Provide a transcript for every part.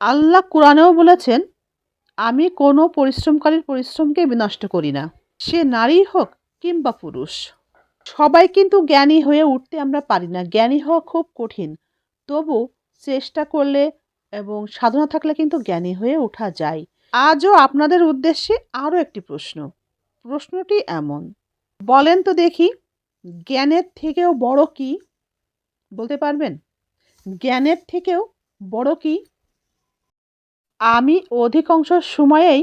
আল্লাহ কোরআনেও বলেছেন, আমি কোনো পরিশ্রমকারীর পরিশ্রমকে বিনষ্ট করি না। সে নারী হোক কিংবা পুরুষ। সবাই কিন্তু জ্ঞানী হয়ে উঠতে আমরা পারি না। জ্ঞানী হওয়া খুব কঠিন। তবু চেষ্টা করলে এবং সাধনা থাকলে কিন্তু জ্ঞানী হয়ে ওঠা যায়। আজও আপনাদের উদ্দেশ্যে আরও একটি প্রশ্ন। প্রশ্নটি এমন, বলেন তো দেখি, জ্ঞানের থেকেও বড় কি? বলতে পারবেন, জ্ঞানের থেকেও বড় কি? আমি অধিকাংশ সময়েই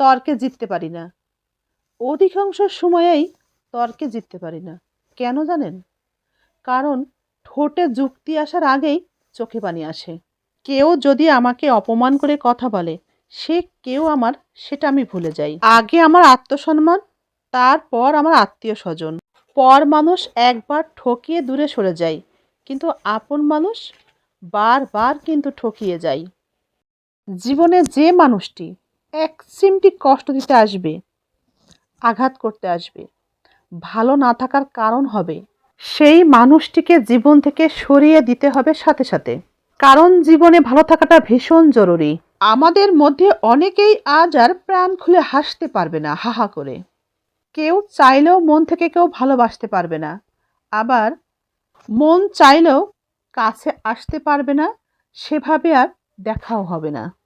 তর্কে জিততে পারি না। অধিকাংশ সময়েই তর্কে জিততে পারি না। কেন জানেন? কারণ ঠোঁটে যুক্তি আসার আগেই চোখে পানি আসে। কেউ যদি আমাকে অপমান করে কথা বলে, সে কেউ আমার সেটা আমি ভুলে যাই। আগে আমার আত্মসম্মান, তারপর আমার আত্মীয় স্বজন। পর মানুষ একবার ঠকিয়ে দূরে সরে যায়, কিন্তু আপন মানুষ বারবার কিন্তু ঠকিয়ে যায়। জীবনে যে মানুষটি এক চিমটি কষ্ট দিতে আসবে, আঘাত করতে আসবে, ভালো না থাকার কারণ হবে, সেই মানুষটিকে জীবন থেকে সরিয়ে দিতে হবে সাথে সাথে। কারণ জীবনে ভালো থাকাটা ভীষণ জরুরি। আমাদের মধ্যে অনেকেই আজ আর প্রাণ খুলে হাসতে পারবে না, হাহা করে। কেউ চাইলেও মন থেকে কেউ ভালোবাসতে পারবে না। আবার মন চাইলেও কাছে আসতে পারবে না, সেভাবে আর দেখাও হবে না।